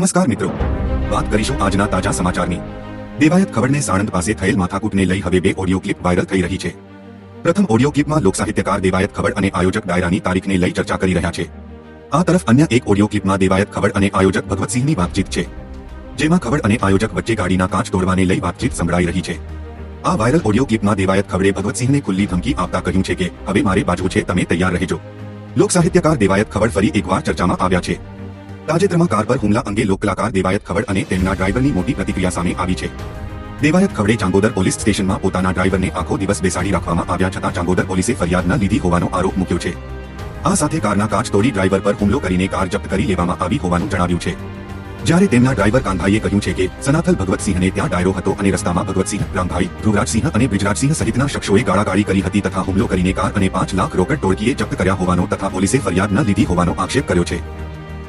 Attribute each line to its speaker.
Speaker 1: નમસ્કાર મિત્રો. વાત કરીશું આજના તાજા સમાચારની. દેવાયત ખબરને સાણંદ પાસે થયેલ માથાકૂટને લઈ હવે બે ઓડિયો ક્લિપ વાયરલ થઈ રહી છે. પ્રથમ ઓડિયો ક્લિપમાં લોકસાહિત્યકાર દેવાયત ખબર અને આયોજક ડાયરાની તારીખને લઈ ચર્ચા કરી રહ્યા છે. આ તરફ અન્ય એક ઓડિયો ક્લિપમાં દેવાયત ખબર અને આયોજક ભગવતસિંહની વાતચીત છે. જેમાં ખબર અને આયોજક વચ્ચે ગાડીના કાચ તોડવાને લઈ વાતચીત સંભળાઈ રહી છે. આ વાયરલ ઓડિયો ક્લિપમાં દેવાયત ખબરે ભગવતસિંહને ખુલ્લી ધમકી આપતા કહ્યું છે કે, હવે મારે બાજુ છે, તમે તૈયાર રહેજો. લોકસાહિત્યકાર દેવાયત ખબર ફરી એકવાર ચર્ચામાં આવ્યા છે. તાજેતરમાં કાર પર હુમલા અંગે લોકકલાકાર દેવાયત ખવડ અને તેમના ડ્રાઈવરની મોટી પ્રતિક્રિયા સામે આવી છે. દેવાયત ખવડે ચાંગોદર પોલીસ સ્ટેશનમાં પોતાના ડ્રાઈવરને આખો દિવસ બેસાડી રાખવામાં આવ્યા છતાં ચાંગોદર પોલીસે ફરિયાદ ન લીધી હોવાનો આરોપ મૂક્યો છે. આ સાથે કારના કાચ તોડી ડ્રાઈવર પર હુમલો કરીને કાર જપ્ત કરી લેવામાં આવી હોવાનું જણાવ્યું છે. જ્યારે તેમના ડ્રાઈવર કાનભાઈએ કહ્યું છે કે, સનાથલ ભગવતસિંહને ત્યાં ડાયરો હતો અને રસ્તામાં ભગવતસિંહ રામભાઈ ધ્રુવરાજસિંહ અને બ્રિજરાજસિંહ સહિતના શખ્સોએ ગાળાગાળી કરી હતી તથા હુમલો કરીને કાર અને પાંચ લાખ રોકડ ટોળકીએ જપ્ત કર્યા હોવાનો તથા પોલીસે ફરિયાદ ન લીધી હોવાનો આક્ષેપ કર્યો છે.